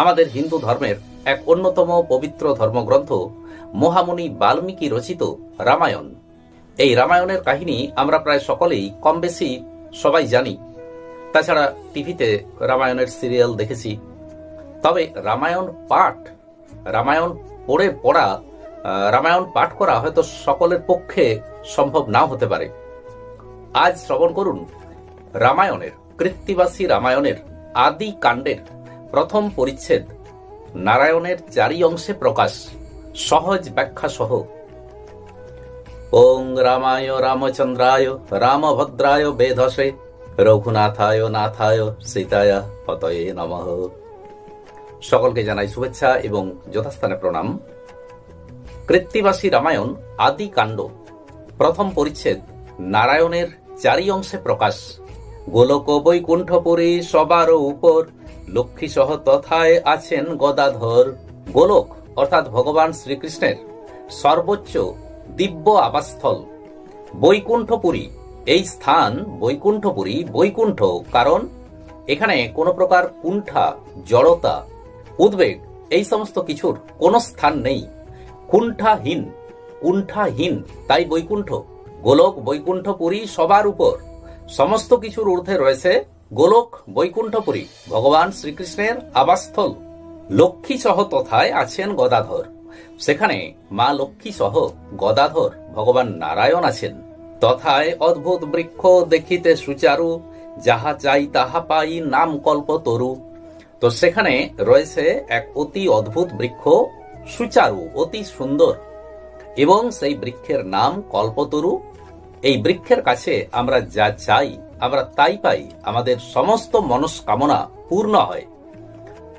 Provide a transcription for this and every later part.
আমাদের হিন্দু ধর্মের এক অন্যতম পবিত্র ধর্মগ্রন্থ মহামুনি বাল্মীকি রচিত রামায়ণ। এই রামায়ণের কাহিনী আমরা প্রায় সকলেই কম বেশি সবাই জানি। তাছাড়া টিভিতে রামায়ণের সিরিয়াল দেখেছি। তবে রামায়ণ পাঠ, রামায়ণ পড়ে পড়া রামায়ণ পাঠ করা হয়তো সকলের পক্ষে সম্ভব নাও হতে পারে। আজ শ্রবণ করুন রামায়ণের, কৃত্তিবাসী রামায়ণের আদি কাণ্ডের প্রথম পরিচ্ছেদ, নারায়ণের চারি অংশে প্রকাশ, সহজ ব্যাখ্যা সহ। ওং রামায় রামচন্দ্রায় রামভদ্রায় বেধসে, রঘুনাথায় নাথায় সীতায় পতয়ে নমঃ। সকলকে জানাই শুভেচ্ছা এবং যথাস্থানে প্রণাম। কৃত্তিবাসী রামায়ণ আদি কাণ্ড, প্রথম পরিচ্ছেদ, নারায়ণের চারি অংশে প্রকাশ। গোলক বৈকুণ্ঠপুরী সবার উপর লক্ষ্মী সহ তথায় আছেন গদাধর গোলক, অর্থাৎ ভগবান শ্রীকৃষ্ণের সর্বোচ্চ দিব্য আবাসস্থল, বৈকুণ্ঠপুরী। এই স্থান বৈকুণ্ঠপুরী, বৈকুণ্ঠ, কারণ এখানে কোনো প্রকার কুণ্ঠা, জড়তা, উদ্বেগ, এই সমস্ত কিছুর কোনো স্থান নেই। কুণ্ঠাহীন কুণ্ঠাহীন, তাই বৈকুণ্ঠ। গোলক, বৈকুণ্ঠপুরী সবার উপর সমস্ত কিছুর ঊর্ধ্বে রয়েছে গোলক বৈকুণ্ঠপুরী, ভগবান শ্রীকৃষ্ণের আবাসস্থল। লক্ষ্মী সহ তথায় আছেন গদাধর। সেখানে মা লক্ষ্মী সহ গদাধর ভগবান নারায়ণ আছেন। তথায় অদ্ভুত বৃক্ষ দেখিতে সুচারু, যাহা চাই তাহা পাই নাম কল্প তরু। তো সেখানে রয়েছে এক অতি অদ্ভুত বৃক্ষ, সুচারু, অতি সুন্দর। এবং সেই বৃক্ষের নাম কল্পতরু। এই বৃক্ষের কাছে আমরা যা চাই আমরা তাই পাই আমাদের সমস্ত মনস্কামনা পূর্ণ হয়।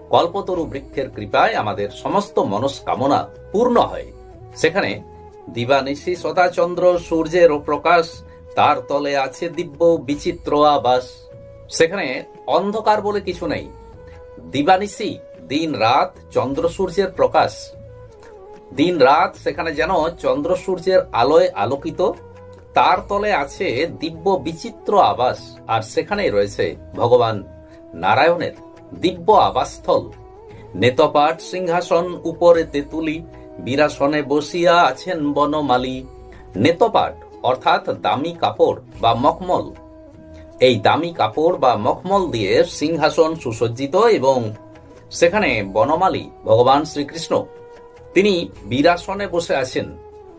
কল্পতরু বৃক্ষের কৃপায় আমাদের সমস্ত মনস্কামনা পূর্ণ হয়। সেখানে দিবানিশি সদাচন্দ্র, সূর্যের প্রকাশ, তার তলে আছে দিব্য বিচিত্র আবাস। সেখানে অন্ধকার বলে কিছু নেই। দিবানিশি দিন রাত চন্দ্র সূর্যের প্রকাশ। দিন রাত সেখানে যেন চন্দ্র সূর্যের আলোয় আলোকিত। তার তলে আছে দিব্য বিচিত্র আবাস, আর সেখানেই রয়েছে ভগবান নারায়ণের দিব্য আবাসস্থল। নেতপাট সিংহাসন উপরে তেতুলি, বিরাসনে বসিয়া আছেন বনমালী। নেতপাট অর্থাৎ দামি কাপড় বা মখমল। এই দামি কাপড় বা মখমল দিয়ে সিংহাসন সুসজ্জিত এবং সেখানে বনমালী, ভগবান শ্রীকৃষ্ণ, তিনি বিরাসনে বসে আছেন।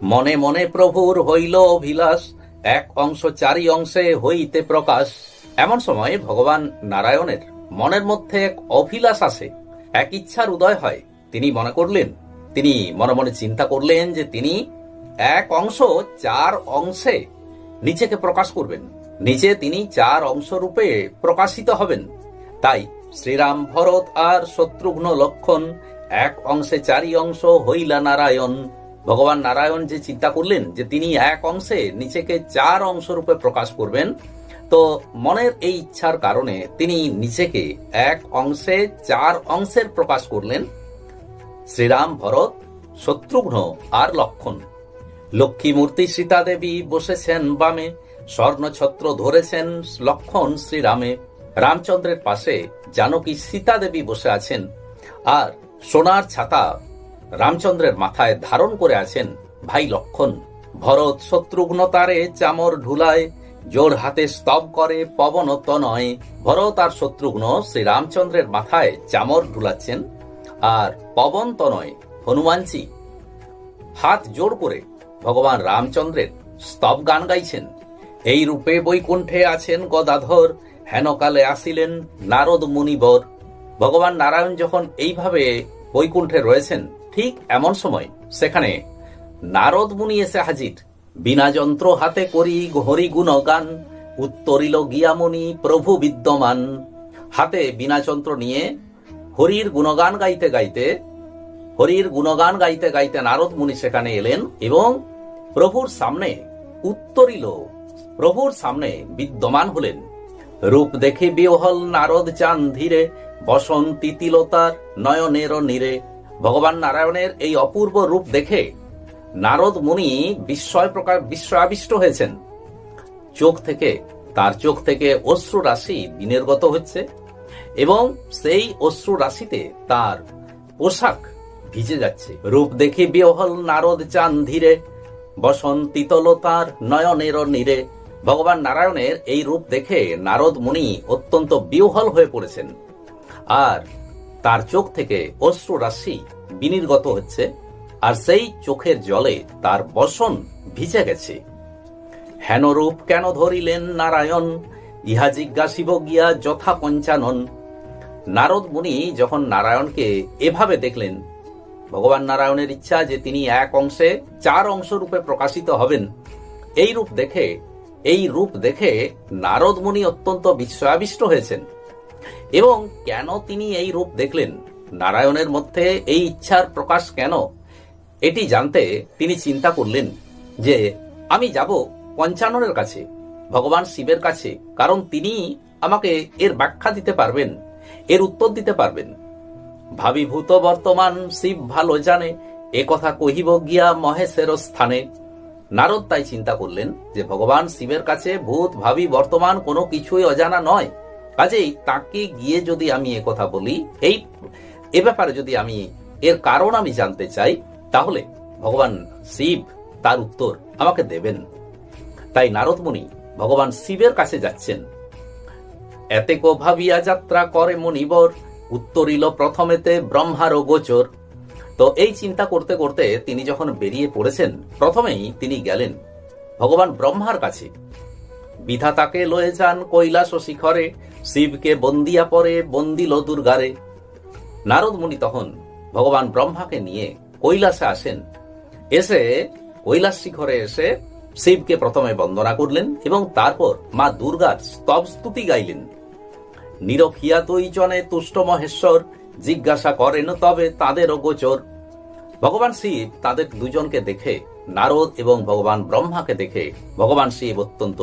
মনে মনে প্রভুর হইল অভিলাষ। এক অংশ চারি অংশে হইতে প্রকাশ। এমন সময় ভগবান নারায়ণের মনের মধ্যে এক অভিলাষ আসে। এক ইচ্ছার উদয় হয়। তিনি মনে করলেন, তিনি মনে মনে চিন্তা করলেন যে তিনি এক অংশ চার অংশে নিজেকে প্রকাশ করবেন। নিজে তিনি চার অংশ রূপে প্রকাশিত হবেন। তাই শ্রীরাম ভরত আর শত্রুঘ্ন লক্ষণ এক অংশে চারি অংশ হইলা নারায়ণ। ভগবান নারায়ণ যে চিন্তা করলেন যে তিনি এক অংশে নিজেকে চার অংশ রূপে প্রকাশ করবেন, তো মনের এই ইচ্ছার কারণে তিনি নিজেকে এক অংশে চার অংশের প্রকাশ করলেন। শ্রীরাম ভরত, শত্রুঘ্ন আর লক্ষণ। লক্ষ্মী মূর্তি সীতা দেবী বসেছেন বামে স্বর্ণ ছত্র ধরেছেন লক্ষণ শ্রীরামে, রামচন্দ্রের পাশে জানকী সীতা দেবী বসে আছেন। আর সোনার ছাতা রামচন্দ্রের মাথায় ধারণ করে আছেন ভাই লক্ষণ। ভরত শত্রুঘ্ন তারে চামর ঢুলায়, জোর হাতে স্তব করে পবন তনয়। ভরত আর শত্রুঘ্ন শ্রীরামচন্দ্রের মাথায় চামর ঢুলাচ্ছেন আর পবন তনয়, হনুমানজি, হাত জোড় করে ভগবান রামচন্দ্রের স্তব গান গাইছেন। এই রূপে বৈকুণ্ঠে আছেন গদাধর, হেনকালে আসিলেন নারদ মুনিবর। ভগবান নারায়ণ যখন এইভাবে বৈকুণ্ঠে রয়েছেন ঠিক এমন সময় সেখানে নারদ মুনি এসে হাজির। বিনা যন্ত্র হাতে করি হরি গুণগান, উত্তরিল গিয়ামণি প্রভু বিদ্যমান। হাতে বিনা যন্ত্র নিয়ে হরির গুণগান গাইতে গাইতে, হরির গুণগান গাইতে গাইতে নারদ মুনি সেখানে এলেন এবং প্রভুর সামনে উত্তরিল, প্রভুর সামনে বিদ্যমান হলেন। রূপ দেখে বিহল নারদ চান ধীরে, বসন্তী তিলতার নয়নের নীরে। ভগবান নারায়ণের এই অপূর্ব রূপ দেখে নারদ মুনি বিস্ময় প্রকার বিস্ময়াবিষ্ট হয়েছেন। চোখ থেকে, তার চোখ থেকে অশ্রু রাশি বিনির্গত হচ্ছে এবং সেই অশ্রু রাশিতে তার পোশাক ভিজে যাচ্ছে। রূপ দেখি বিহল নারদ চান ধীরে বসন্তিতল তার নয়নের নীরে। ভগবান নারায়ণের এই রূপ দেখে নারদ মুনি অত্যন্ত বিহল হয়ে পড়েছেন। আর তার চোখ থেকে অশ্রু রাশি বিনির্গত হচ্ছে, আর সেই চোখের জলে তার বসন ভিজে গেছে। হেন রূপ কেন ধরিলেন নারায়ণ? ইহা জিজ্ঞাসিব গিয়া যথা পঞ্চানন। নারদ মুনি যখন নারায়ণকে এভাবে দেখলেন, ভগবান নারায়ণের ইচ্ছা যে তিনি এক অংশে চার অংশ রূপে প্রকাশিত হবেন। এই রূপ দেখে, এই রূপ দেখে নারদ মুনি অত্যন্ত বিস্ময়াবিষ্ট হয়েছেন। এবং কেন তিনি এই রূপ দেখলেন? নারায়ণের মধ্যে এই ইচ্ছার প্রকাশ কেন? এটি জানতে তিনি চিন্তা করলেন যে, আমি যাব পঞ্চাননের কাছে, ভগবান শিবের কাছে, কারণ তিনি আমাকে এর ব্যাখ্যা দিতে পারবেন, এর উত্তর দিতে পারবেন। ভাবিভূত বর্তমান শিব ভালো জানে, এ কথা কহিব গিয়া মহেশের স্থানে। নারদ তাই চিন্তা করলেন যে, ভগবান শিবের কাছে ভূত ভাবি বর্তমান কোনো কিছুই অজানা নয়। কাজেই তাকে গিয়ে যদি আমি এ কথা বলি, এই, এ ব্যাপারে যদি আমি এর কারণ আমি জানতে চাই, তাহলে ভগবান শিব তার উত্তর আমাকে দেবেন। তাই নারদ মুনি ভগবান শিবের কাছে যাচ্ছেন। এতেক ভাবিয়া যাত্রা করে মনিবর, উত্তরিল প্রথমেতে ব্রহ্মার গোচর। তো এই চিন্তা করতে করতে তিনি যখন বেরিয়ে পড়েছেন, প্রথমেই তিনি গেলেন ভগবান ব্রহ্মার কাছে। বিধাতাকে লয়ে যান কৈলাস শিখরে শিবকে বন্দিয়া পরে বন্দিল দুর্গারে। নারদ মুনি তখন ভগবান ব্রহ্মাকে নিয়ে কৈলাসে আসেন। এসে কৈলাস শিখরে এসে শিবকে প্রথমে বন্দনা করলেন এবং তারপর মা দুর্গার স্তব স্তুতি গাইলেন। নিরখিয়া তুই জনে তুষ্ট মহেশ্বর, জিজ্ঞাসা করেন তবে তাদেরও গোচর। ভগবান শিব তাদের দুজনকে দেখে, নারদ এবং ভগবান ব্রহ্মাকে দেখে ভগবান শিব অত্যন্ত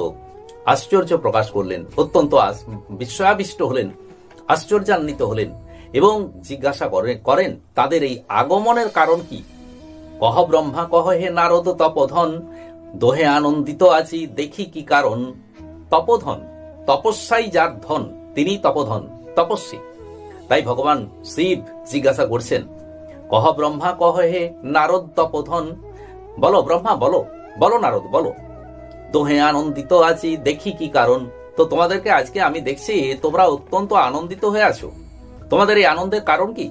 আশ্চর্য প্রকাশ করলেন, অত্যন্ত বিস্ময়াবিষ্ট হলেন, আশ্চর্যান্বিত হলেন এবং জিজ্ঞাসা করেন করেন, তাদের এই আগমনের কারণ কি? কহ ব্রহ্মা, কহ হে নারদ তপধন, দোহে আনন্দিত আছি, দেখি কি কারণ। তপধন, তপস্যাই যার ধন, তিনি তপধন, তপস্বী। তাই ভগবান শিব জিজ্ঞাসা করছেন, কহ ব্রহ্মা, কহ হে নারদ তপধন? বলো ব্রহ্মা, বলো বলো নারদ, বলো। দোহে আনন্দিত আছি, দেখি কি কারণ। তো তোমাদেরকে আজকে আমি দেখছি, তোমরা অত্যন্ত আনন্দিত হয়ে আছো। তোমাদের এই আনন্দের কারণ কি?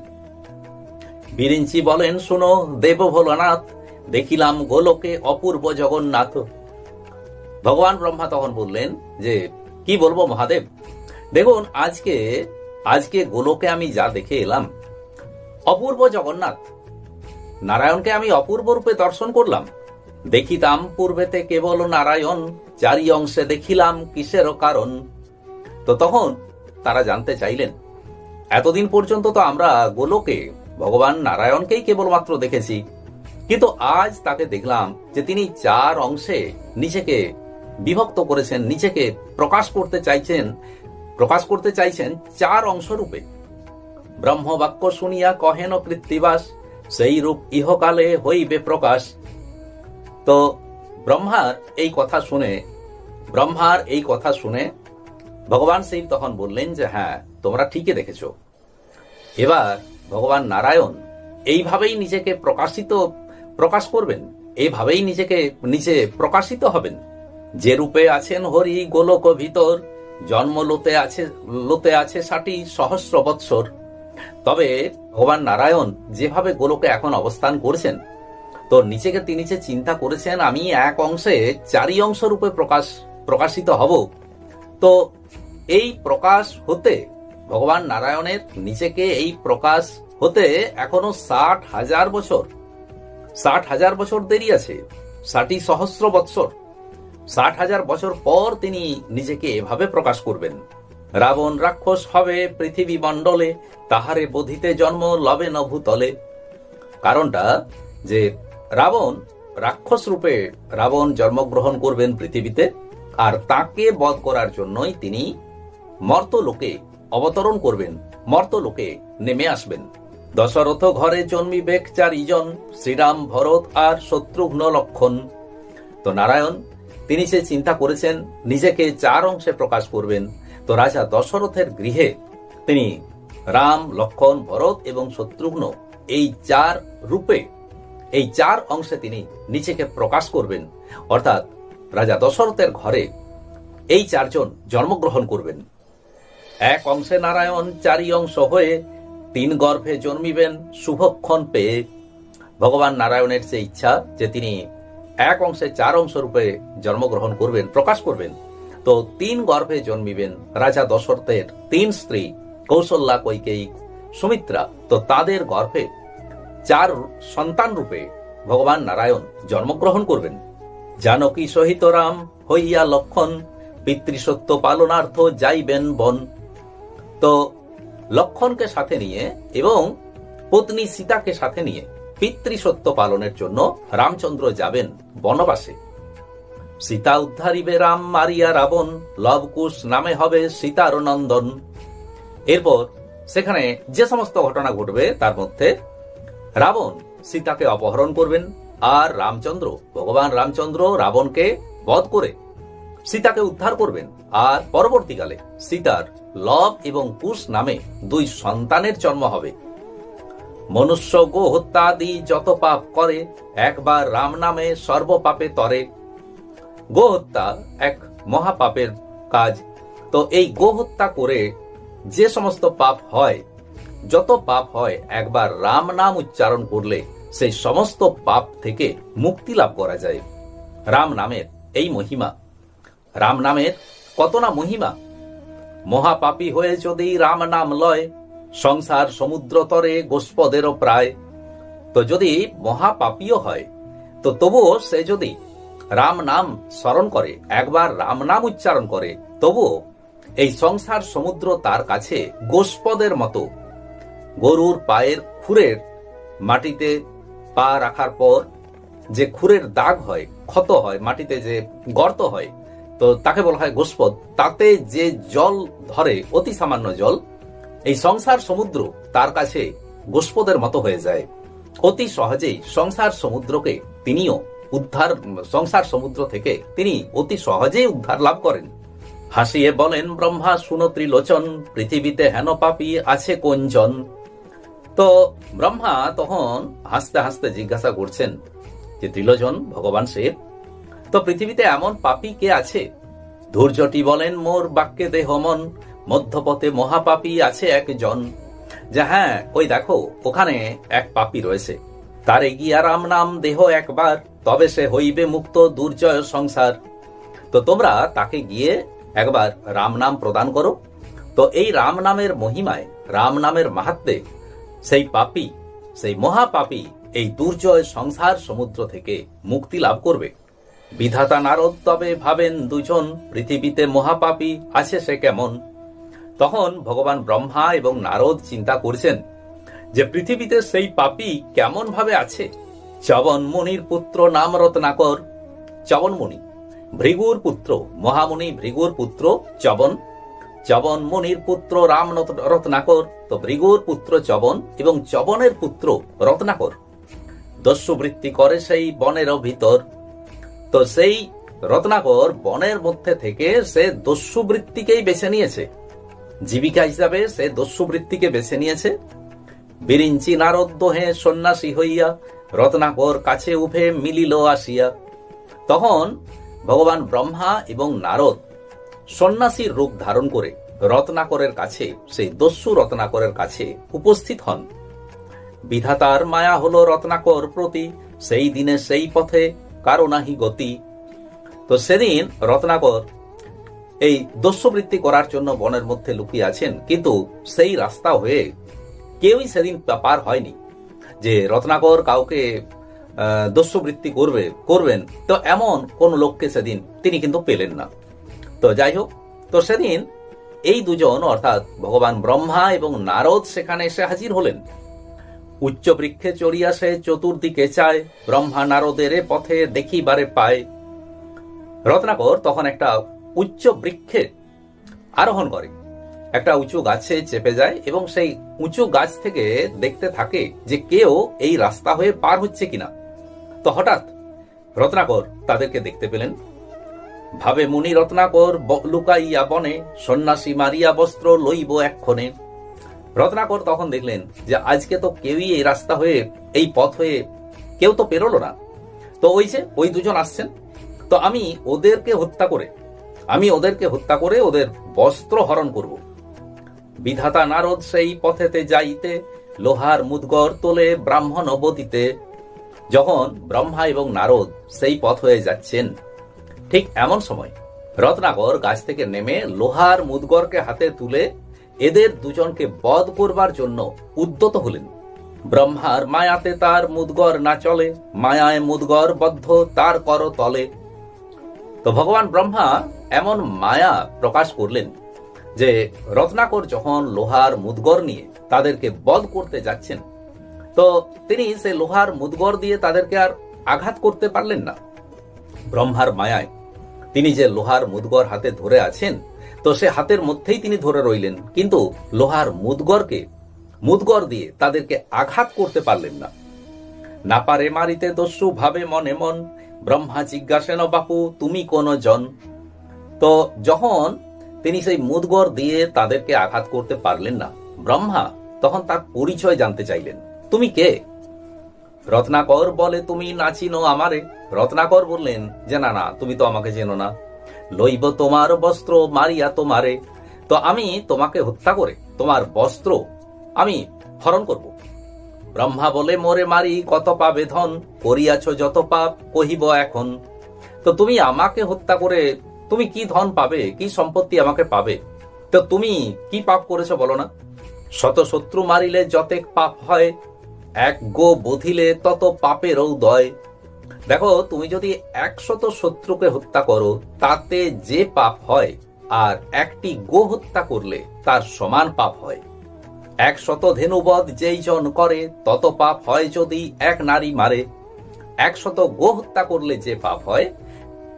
বিরিঞ্চি বলেন, শুনো, দেব ভোলানাথ, দেখিলাম গোলকে অপূর্ব জগন্নাথ। ভগবান ব্রহ্মা তখন বললেন, যে, কি বলব মহাদেব? দেখুন, আজকে আজকে গোলকে আমি যা দেখে এলাম, অপূর্ব জগন্নাথ। নারায়ণকে আমি অপূর্ব রূপে দর্শন করলাম। দেখিতাম পূর্বেতে কেবল নারায়ণ, চারি অংশে দেখিলাম কিসেরও কারণ। তো তখন তারা জানতে চাইলেন, এতদিন পর্যন্ত তো আমরা গোলকে, ভগবান নারায়ণকেই কেবলমাত্র দেখেছি। কিন্তু আজ তাকে দেখলাম যে তিনি চার অংশে নিজেকে বিভক্ত করেছেন, নিজেকে প্রকাশ করতে চাইছেন, প্রকাশ করতে চাইছেন চার অংশ রূপে। ব্রহ্মবাক্য শুনিয়া কহেন কৃত্তিবাস সেই রূপ ইহকালে হইবে প্রকাশ। তো ব্রহ্মার এই কথা শুনে, ব্রহ্মার এই কথা শুনে ভগবান শিব তখন বললেন যে হ্যাঁ তোমরা ঠিকই দেখেছ। এবার ভগবান নারায়ণ এইভাবেই নিজেকে প্রকাশিত, প্রকাশ করবেন, এইভাবেই নিজেকে, নিজে প্রকাশিত হবেন। যে রূপে আছেন হরি গোলক ভিতর, জন্ম লোতে আছে লোতে আছে ষাটি সহস্র বৎসর। তবে ভগবান নারায়ণ যেভাবে গোলকে এখন অবস্থান করছেন তো নিজেকে তিনি যে চিন্তা করেছেন, আমি এক অংশে চারি অংশ রূপে প্রকাশ, প্রকাশিত হব। তো এই প্রকাশ হতে, ভগবান নারায়ণের নিজেকে এই প্রকাশ হতে এখনও ষাট হাজার বছর। ষাট হাজার বছর দেরি আছে ষাটি সহস্র বৎসর। ষাট হাজার বছর পর তিনি নিজেকে এভাবে প্রকাশ করবেন। রাবণ রাক্ষস হবে পৃথিবী মণ্ডলে, তাহারে বোধিতে জন্ম লবে নভূতলে। কারণটা যে রাবণ, রাক্ষস রূপে রাবণ জন্মগ্রহণ করবেন পৃথিবীতে, আর তাকে বধ করার জন্যই তিনি মর্তলোকে অবতরণ করবেন, মর্তলোকে নেমে আসবেন। দশরথ ঘরে জন্মিবেক চারিজন, শ্রীরাম, ভরত আর শত্রুঘ্ন লক্ষণ। তো নারায়ণ, তিনি সে চিন্তা করেছেন, নিজেকে চার অংশে প্রকাশ করবেন। তো রাজা দশরথের গৃহে তিনি রাম, লক্ষণ, ভরত এবং শত্রুঘ্ন এই চার রূপে এই চার অংশে তিনি নিজেকে প্রকাশ করবেন। অর্থাৎ রাজা দশরথের ঘরে এই চারজন জন্মগ্রহণ করবেন। এক অংশে নারায়ণ, চারি অংশ হয়ে তিন গর্ভে জন্মিবেন, শুভক্ষণ পেয়ে। ভগবান নারায়ণের যে ইচ্ছা যে তিনি এক অংশে চার অংশ রূপে জন্মগ্রহণ করবেন, প্রকাশ করবেন। তো তিন গর্ভে জন্মিবেন রাজা দশরথের তিন স্ত্রী, কৌশল্যা, কৈকেয়ী, সুমিত্রা। তো তাদের গর্ভে চার সন্তান রূপে ভগবান নারায়ণ জন্মগ্রহণ করবেন। জানকী সহিত রাম হইয়া লক্ষণ পিতৃসত্য পালনার্থ যাইবেন বন। তো লক্ষণকে সাথে নিয়ে এবং পত্নী সীতাকে সাথে নিয়ে পিতৃসত্য পালনের জন্য রামচন্দ্র যাবেন বনবাসে। সীতা উদ্ধারিবে রাম মারিয়া রাবণ, লবকুশ নামে হবে সীতার নন্দন। এরপর সেখানে যে সমস্ত ঘটনা ঘটবে তার মধ্যে রাবণ সীতাকে অপহরণ করবেন আর রামচন্দ্র, ভগবান রামচন্দ্র রাবণকে বধ করে সীতাকে উদ্ধার করবেন। আর পরবর্তীকালে সীতার লব এবং কুশ নামে দুই সন্তানের জন্ম হবে। মনুষ্য গো হত্যাদি যত পাপ করে, একবার রাম নামে সর্বপাপে তরে। গো হত্যা এক মহাপাপের কাজ। তো এই গো হত্যা করে যে সমস্ত পাপ হয় যত পাপ হয়, একবার রাম নাম উচ্চারণ করলে সেই সমস্ত পাপ থেকে মুক্তি লাভ করা যায়। রাম নামের এই মহিমা। রাম নামের কত না মহিমা? মহাপাপী হয়ে যদি রাম নাম লয়, সংসার সমুদ্র তরে গোস্পদেরও প্রায়। তো যদি মহাপাপীও হয়, তো তবুও সে যদি রাম নাম স্মরণ করে, একবার রাম নাম উচ্চারণ করে, তবুও এই সংসার সমুদ্র তার কাছে গোস্পদের মতো গরুর পায়ের খুরের মাটিতে পা রাখার পর যে খুরের দাগ হয়, ক্ষত হয়, মাটিতে যে গর্ত হয়, তো তাকে বলা হয় গোস্পদ তাতে যে জল ধরে, অতি সামান্য জল, এই সংসার সমুদ্র তার কাছে গোস্পদের মতো হয়ে যায়। অতি সহজেই সংসার সমুদ্রকে তিনিও উদ্ধার, সংসার সমুদ্র থেকে তিনি অতি সহজেই উদ্ধার লাভ করেন। হাসিয়ে বলেন, ব্রহ্মা, শুনো ত্রিলোচন, পৃথিবীতে হেন পাপি আছে কোনজন? তো ব্রহ্মা তখন হাসতে হাসতে জিজ্ঞাসা করছেন যে, ত্রিলোচন, ভগবান শিব, তো পৃথিবীতে এমন পাপী কে আছে? ধৈর্যটি বলেন মোর বাক্যে দেহ মন, মধ্যপথে মহাপাপী আছে একজন। যে হ্যাঁ ওই দেখো, ওখানে এক পাপী রয়েছে। তার এগিয়া রাম নাম দেহ একবার, তবে সে হইবে মুক্ত দুর্জয় সংসার। তো তোমরা তাকে গিয়ে একবার রাম নাম প্রদান করো। তো এই রাম নামের মহিমায়, রাম নামের মাহাত্মে সেই পাপী, সেই মহাপাপী এই দুর্জয় সংসার সমুদ্র থেকে মুক্তি লাভ করবে। বিধাতা নারদ তবে ভাবেন দুজন পৃথিবীতে মহাপাপী আছে সে কেমন। তখন ভগবান ব্রহ্মা এবং নারদ চিন্তা করছেন যে পৃথিবীতে সেই পাপী কেমন ভাবে আছে? চবন মুনির পুত্র নাম রত্নাকর চবন মুনি ভৃগুর পুত্র, মহামুনি ভৃগুর পুত্র চবন চবন মনির পুত্র রাম রত্নাকর, তো ভৃগুর পুত্র চবন এবং চবনের পুত্র রত্নাকর। দস্যুবৃত্তি করে সেই বনের ভিতর। তো সেই রত্নাকর বনের মধ্যে থেকে সে দস্যুবৃত্তিকেই বেছে নিয়েছে। জীবিকা হিসাবে সে দস্যুবৃত্তিকে বেছে নিয়েছে। বিরিঞ্চি নারদ দোহে সন্ন্যাসী হইয়া রত্নাকর কাছে উঠে মিলিল আসিয়া। তখন ভগবান ব্রহ্মা এবং নারদ সন্ন্যাসীর রূপ ধারণ করে রত্নাকরের কাছে, সেই দস্যু রত্নাকরের কাছে উপস্থিত হন। বিধাতার মায়া হলো রত্নাকর প্রতি, সেই দিনে সেই পথে কারও নাহি গতি। তো সেদিন রত্নাকর এই দস্যুবৃত্তি করার জন্য বনের মধ্যে লুকিয়ে আছেন, কিন্তু সেই রাস্তা হয়ে কেউই সেদিন পার হয়নি যে রত্নাকর কাউকে দস্যুবৃত্তি করবে, করবেন। তো এমন কোন লোককে সেদিন তিনি কিন্তু পেলেন না। তো যাই হোক তো সেদিন এই দুজন, অর্থাৎ ভগবান ব্রহ্মা এবং নারদ, সেখানে এসে হাজির হলেন। উচ্চ বৃক্ষে চড়িয়া সে চতুর্দিকে চায়, ব্রহ্মা নারদের পথে দেখিবারে পায়। রত্নাকর তখন একটা উচ্চ বৃক্ষে আরোহণ করে। একটা উঁচু গাছে চেপে যায় এবং সেই উঁচু গাছ থেকে দেখতে থাকে যে কেউ এই রাস্তা হয়ে পার হচ্ছে কিনা। তো হঠাৎ রত্নাকর তাদেরকে দেখতে পেলেন। ভাবে মুনি রত্নাকর লুকাইয়া বনে, সন্ন্যাসী মারিয়া বস্ত্র লইব এক্ষণে। রত্নাকর তখন দেখলেন যে আজকে তো কেউই এই রাস্তা হয়ে, এই পথ হয়ে কেউ তো পেরোলো না। তো ওই যে, ওই দুজন আসছেন। তো আমি ওদেরকে হত্যা করে, আমি ওদেরকে হত্যা করে ওদের বস্ত্র হরণ করব। বিধাতা নারদ সেই পথেতে যাইতে, লোহার মুদগর তোলে ব্রাহ্মণ অবতীতে। যখন ব্রহ্মা এবং নারদ সেই পথ হয়ে যাচ্ছেন ঠিক এমন সময় রত্নাকর গাছ থেকে নেমে লোহার মুদগরকে হাতে তুলে এদের দুজনকে বধ করবার জন্য উদ্যত হলেন। ব্রহ্মার মায়াতে তার মুদগর না চলে, মায়ায় মুদগর বদ্ধ তার কর তলে। তো ভগবান ব্রহ্মা এমন মায়া প্রকাশ করলেন যে রত্নাকর যখন লোহার মুদগর নিয়ে তাদেরকে বধ করতে যাচ্ছেন, তো তিনি সে লোহার মুদগর দিয়ে তাদেরকে আর আঘাত করতে পারলেন না। ব্রহ্মার মায়ায় তিনি যে লোহার মুদগর হাতে ধরে আছেন, তো সে হাতের মধ্যেই তিনি ধরে রইলেন। কিন্তু লোহার মুদগরকে, মুদগর দিয়ে তাদেরকে আঘাত করতে পারলেন না। না পারে মারিতে দস্যু, ভাবে মনে মন, ব্রহ্মা জিজ্ঞাসেন বাপু, তুমি কোন জন? তো যখন তিনি সেই মুদগর দিয়ে তাদেরকে আঘাত করতে পারলেন না, ব্রহ্মা তখন তার পরিচয় জানতে চাইলেন। তুমি কে? রত্নাকর বলে তুমি নাচিনো আমারে। রত্নাকর বললেন, যে না না, তুমি তো আমাকে চেনো না। লইব তোমার বস্ত্র, মারিয়া তোমারে। তো আমি তোমাকে হত্যা করে, তোমার বস্ত্র আমি হরণ করব। ব্রহ্মা বলে, মোরে মারি, কত পাবে ধন? করিয়াছ যত পাপ, কহিব এখন। তো তুমি আমাকে হত্যা করে, তুমি কি ধন পাবে? কি সম্পত্তি আমাকে পাবে? তো তুমি কি পাপ করেছ বলো না? শত শত্রু মারিলে যতেক পাপ হয় এক গো বধিলে তত পাপের দয় দেখো, তুমি যদি একশত শত্রুকে হত্যা করো, তাতে যে পাপ হয় আর একটি গো হত্যা করলে তার সমান পাপ হয়। একশত ধেনুবধ যেই জন করে, তত পাপ হয় যদি এক নারী মারে। একশত গো হত্যা করলে যে পাপ হয়,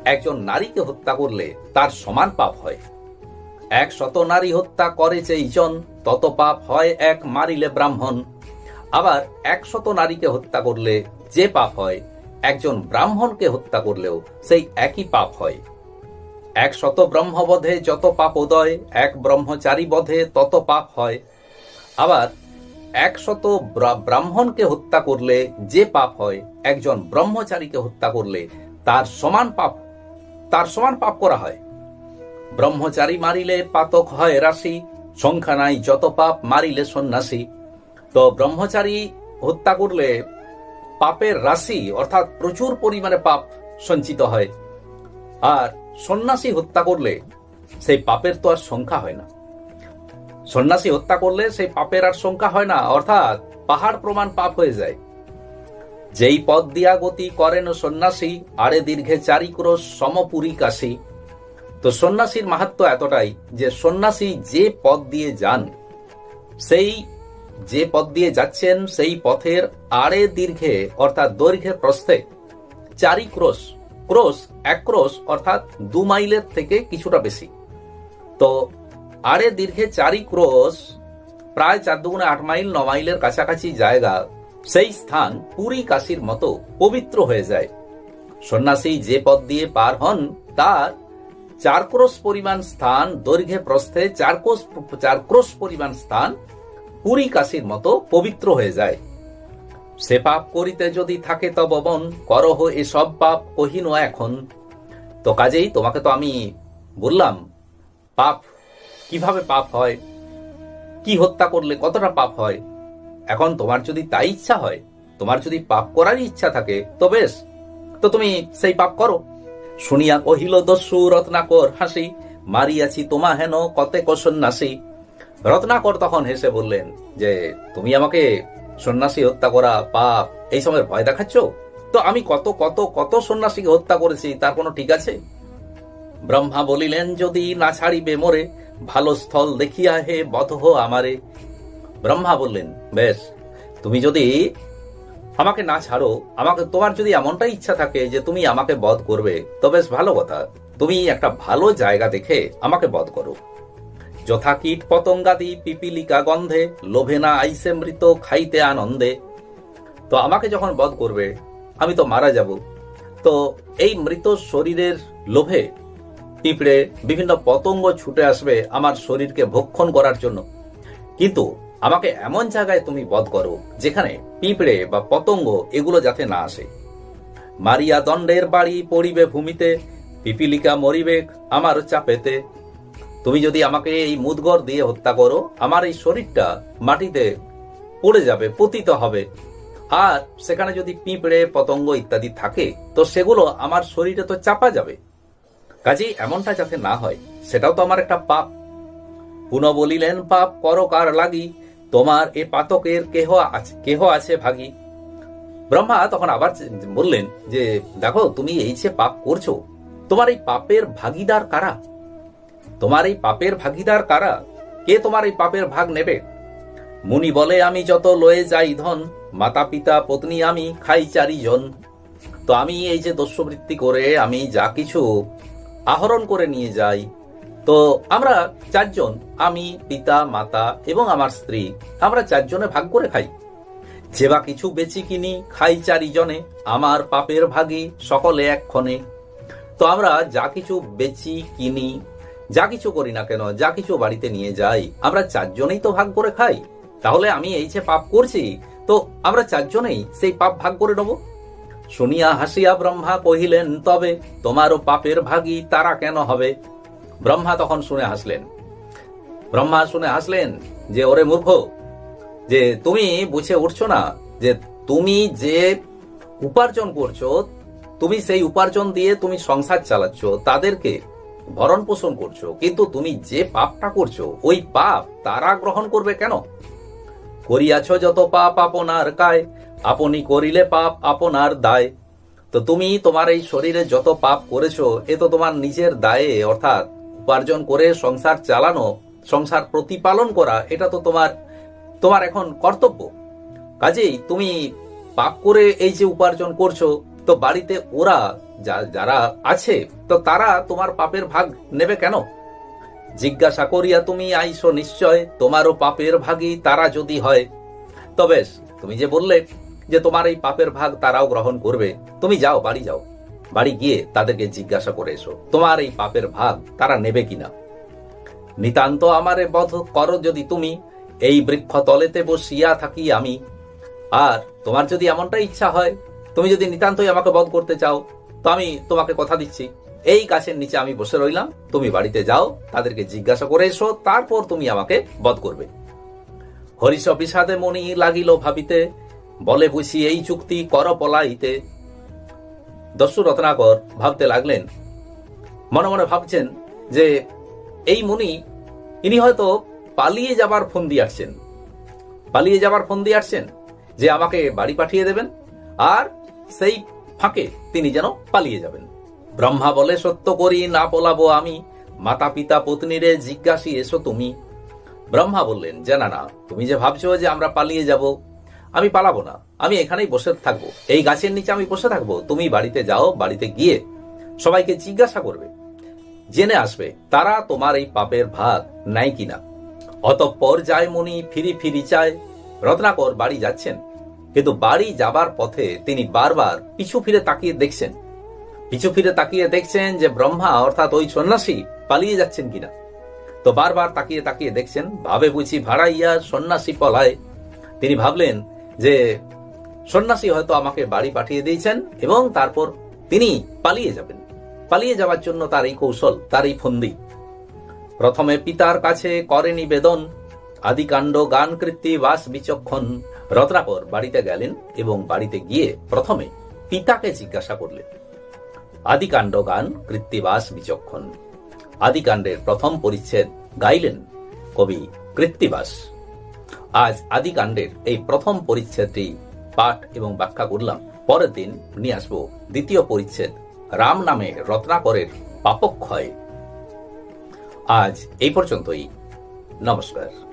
একজন নারীকে হত্যা করলে তার সমান পাপ হয়। এক শত নারী হত্যা করে যেই জন, তত পাপ হয় এক মারিলে ব্রাহ্মণ। আবার একশত নারীকে হত্যা করলে যে পাপ হয়, একজন ব্রাহ্মণকে হত্যা করলেও সেই একই পাপ হয়। এক শত ব্রহ্মবধে যত পাপ উদয়, এক ব্রহ্মচারী বধে তত পাপ হয়। আবার একশত ব্রা- ব্রাহ্মণকে হত্যা করলে যে পাপ হয়, একজন ব্রহ্মচারীকে হত্যা করলে তার সমান পাপ, তার সমান পাপ করা হয়। ব্রহ্মচারী মারিলে পাতক হয় রাশি, সংখ্যা নাই যত পাপ মারিলে সন্ন্যাসী। তো ব্রহ্মচারী হত্যা করলে পাপের রাশি অর্থাৎ প্রচুর পরিমাণে পাপ সঞ্চিত হয়। আর সন্ন্যাসী হত্যা করলে সেই পাপের তো আর সংখ্যা হয় না। সন্ন্যাসী হত্যা করলে সেই পাপের আর সংখ্যা হয় না, অর্থাৎ পাহাড় প্রমাণ পাপ হয়ে যায়। যেই পদ দিয়া গতি করেন সন্ন্যাসী, আরে দীর্ঘে চারি ক্রোশ সমপুরী কাশী তো সন্ন্যাসীর মাহাত্ম এতটাই যে সন্ন্যাসী যে পদ দিয়ে যান, সেই যে পথ দিয়ে যাচ্ছেন, সেই পথের আড়ে দীর্ঘে, অর্থাৎ দৈর্ঘ্যে প্রস্থে, চারি ক্রোশ ক্রোশ, এক ক্রোশ, অর্থাৎ দু মাইলের থেকে কিছুটা বেশি। তো আড়ে দীর্ঘে চারি ক্রোশ, প্রায় চার দুগুণে আট মাইল, ন মাইলের কাছাকাছি জায়গা, সেই স্থান পুরী কাশির মতো পবিত্র হয়ে যায়। সন্ন্যাসী যে পথ দিয়ে পার হন, তার চার ক্রোশ পরিমাণ স্থান, দৈর্ঘ্যে প্রস্থে চার কোষ চার ক্রোশ পরিমাণ স্থান পুরী কাশির মতো পবিত্র হয়ে যায়। সে পাপ করিতে যদি থাকে তব বন করহ এসব পাপ, কহিন এখন। তো কাজেই তোমাকে তো আমি বললাম, পাপ কীভাবে পাপ হয়? কি হত্যা করলে কতটা পাপ হয়? এখন তোমার যদি তাই ইচ্ছা হয়, তোমার যদি পাপ করারই ইচ্ছা থাকে, তো বেশ, তো তুমি সেই পাপ করো। শুনিয়া কহিল, দস্যু রত্নাকর হাসি, মারিয়াছি তোমা হেন কতে সন্ন্যাসী? রত্নাকর তখন হেসে বললেন, যে তুমি আমাকে সন্ন্যাসী হত্যা করা পাপ, এই সময় ভয় দেখাচ্ছ? তো আমি কত কত কত সন্ন্যাসীকে হত্যা করেছি, তার কোনো ঠিক আছে? ব্রহ্মা বলিলেন, যদি না ছাড়িবে মোরে, ভালো স্থল দেখিয়া হে বধহ আমারে। ব্রহ্মা বললেন, বেশ, তুমি যদি আমাকে না ছাড়ো, আমাকে তোমার যদি এমনটাই ইচ্ছা থাকে যে তুমি আমাকে বধ করবে, তো বেশ ভালো কথা। তুমি একটা ভালো জায়গা দেখে আমাকে বধ করো। যথা কীট পতঙ্গাদি পিপিলিকা গন্ধে, লোভে না আইসে মৃত, খাইতে আনন্দে। তো আমাকে যখন বধ করবে, আমি তো মারা যাব। তো এই মৃত শরীরের লোভে পিঁপড়ে বিভিন্ন পতঙ্গ ছুটে আসবে আমার শরীরকে ভক্ষণ করার জন্য। কিন্তু আমাকে এমন জায়গায় তুমি বধ করো, যেখানে পিঁপড়ে বা পতঙ্গ এগুলো যাতে না আসে। মারিয়া দণ্ডের বাড়ি পড়িবে ভূমিতে, পিপিলিকা মরিবে আমার চাপেতে। তুমি যদি আমাকে এই মুদগর দিয়ে হত্যা করো, আমার এই শরীরটা মাটিতে পড়ে যাবে, পতিত হবে। আর সেখানে যদি পিঁপড়ে, পতঙ্গ ইত্যাদি থাকে, তো সেগুলো আমার শরীরে তো চাপা যাবে। কাজেই এমনটা যাতে না হয়, সেটাও তো আমার একটা পাপ। পুনঃ বলিলেন, পাপ করো কার লাগি? তোমার এ পাতকের কেহ আছে কেহ আছে ভাগী? ব্রহ্মা তখন আবার বললেন যে, দেখো, তুমি এই যে পাপ করছ, তোমার এই পাপের ভাগিদার কারা? তোমার এই পাপের ভাগিদার কারা? কে তোমার এই পাপের ভাগ নেবে? মুনি বলে, আমি যত লয়ে যাই ধন মাতা পিতা পত্নী, আমি খাই চারিজন। তো আমি এই যে দস্যবৃত্তি করে আমি যা কিছু আহরণ করে নিয়ে যাই, তো আমরা চারজন, আমি, পিতা, মাতা এবং আমার স্ত্রী, আমরা চারজনে ভাগ করে খাই। যে বা কিছু বেচি কিনি, খাই চারিজনে, আমার পাপের ভাগী সকলে এক্ষণে তো আমরা যা কিছু বেচি, কিনি যা কিছু করি না কেন, যা কিছু বাড়িতে নিয়ে যাই, আমরা চারজনেই তো ভাগ করে খাই। তাহলে আমি এই যে পাপ করছি, তো আমরা চারজনেই সেই পাপ ভাগ করে নেব? শুনিয়া হাসিয়া ব্রহ্মা কহিলেন, তবে তোমারও পাপের ভাগী তারা কেন হবে? ব্রহ্মা তখন শুনে হাসলেন। ব্রহ্মা শুনে হাসলেন যে, ওরে মূর্খ, যে তুমি বুঝে উঠছো না যে তুমি যে উপার্জন করছ, তুমি সেই উপার্জন দিয়ে তুমি সংসার চালাচ্ছ, তাদেরকে ভরণ পোষণ করছ, কিন্তু তুমি যে পাপটা করছ, ওই পাপ তারা গ্রহণ করবে কেন? করিয়াছ যত পাপ আপনার কায়, আপনি করিলে পাপ আপনার দায়। তো তুমি তোমার এই শরীরে যত পাপ করেছ, এ তো তোমার নিজের দায়ে, অর্থাৎ উপার্জন করে সংসার চালানো, সংসার প্রতিপালন করা, এটা তো তোমার তোমার এখন কর্তব্য। কাজেই তুমি পাপ করে এই যে উপার্জন করছ, তো বাড়িতে ওরা যারা আছে, তো তারা তোমার পাপের ভাগ নেবে কেন? জিজ্ঞাসা করিয়া তুমি আইসো নিশ্চয়, তোমারও পাপের ভাগই তারা যদি হয়। তবে তুমি যে বললে যে তোমার এই পাপের ভাগ তারাও গ্রহণ করবে, তুমি যাও, বাড়ি যাও। বাড়ি গিয়ে তাদেরকে জিজ্ঞাসা করে এসো, তোমার এই পাপের ভাগ তারা নেবে কিনা? নিতান্ত আমারে বধ করো যদি তুমি, এই বৃক্ষ তলেতে বসিয়া থাকি আমি। আর তোমার যদি এমনটা ইচ্ছা হয়, তুমি যদি নিতান্তই আমাকে বধ করতে চাও তো আমি তোমাকে কথা দিচ্ছি। এই গাছের নিচে আমি বসে রইলাম। তুমি বাড়িতে যাও, তাদেরকে জিজ্ঞাসা করে এসো, তারপর তুমি আমাকে বধ করবে। হরিষ বিষাদে মনি লাগিল ভাবিতে, বলে বুঝি এই চুক্তি কর পলাইতে। দস্যু রত্নাকর ভাবতে লাগলেন। মনে মনে ভাবছেন যে এই মুনি ইনি হয়তো পালিয়ে যাবার ফোন দিয়ে আসছেন পালিয়ে যাবার ফোন দিয়ে আসছেন যে আমাকে বাড়ি পাঠিয়ে দেবেন। আর সেই ফাঁকে তিনি যেন পালিয়ে যাবেন। ব্রহ্মা বলে, সত্য করি, না পলাবো আমি। মাতা পিতা পত্নীরে জিজ্ঞাসি, এসো তুমি? ব্রহ্মা বললেন, যে না না, তুমি যে ভাবছ যে আমরা পালিয়ে যাব, আমি পালাবো না। আমি এখানেই বসে থাকব। এই গাছের নিচে আমি বসে থাকব। তুমি বাড়িতে যাও, বাড়িতে গিয়ে সবাইকে জিজ্ঞাসা করবে। জেনে আসবে, তারা তোমার এই পাপের ভাগ নেয় কিনা। অতঃপর যায় মুনি, ফিরি ফিরি চায়। রত্নাকর বাড়ি যাচ্ছেন। কিন্তু বাড়ি যাবার পথে তিনি বারবার পিছু ফিরে তাকিয়ে দেখছেন। পিছু ফিরে তাকিয়ে দেখছেন যে ব্রহ্মা, অর্থাৎ ওই সন্ন্যাসী, পালিয়ে যাচ্ছেন কিনা। তো বারবার তাকিয়ে তাকিয়ে দেখছেন, ভাবে বুঝি ভাড়াইয়া সন্ন্যাসী পলায়। তিনি ভাবলেন যে সন্ন্যাসী হয়তো আমাকে বাড়ি পাঠিয়ে দিয়েছেন এবং তারপর তিনি পালিয়ে যাবেন। পালিয়ে যাওয়ার জন্য তার এই কৌশল, তার এই ফন্দি। প্রথমে পিতার কাছে করে নিবেদন, আদিকাণ্ড গান কৃত্তি বাস বিচক্ষণ রত্নাকর বাড়িতে গেলেন এবং বাড়িতে গিয়ে প্রথমে পিতাকে জিজ্ঞাসা করলেন। আদিকাণ্ড গান, কৃত্তিবাস, বিচক্ষণ। আদিকাণ্ডের প্রথম পরিচ্ছেদ গাইলেন কবি কৃত্তিবাস। আজ আদিকাণ্ডের এই প্রথম পরিচ্ছেদটি পাঠ এবং ব্যাখ্যা করলাম। পরের দিন নিয়ে আসব দ্বিতীয় পরিচ্ছেদ, রাম নামে রত্নাকরের পাপক্ষয়। আজ এই পর্যন্তই। নমস্কার।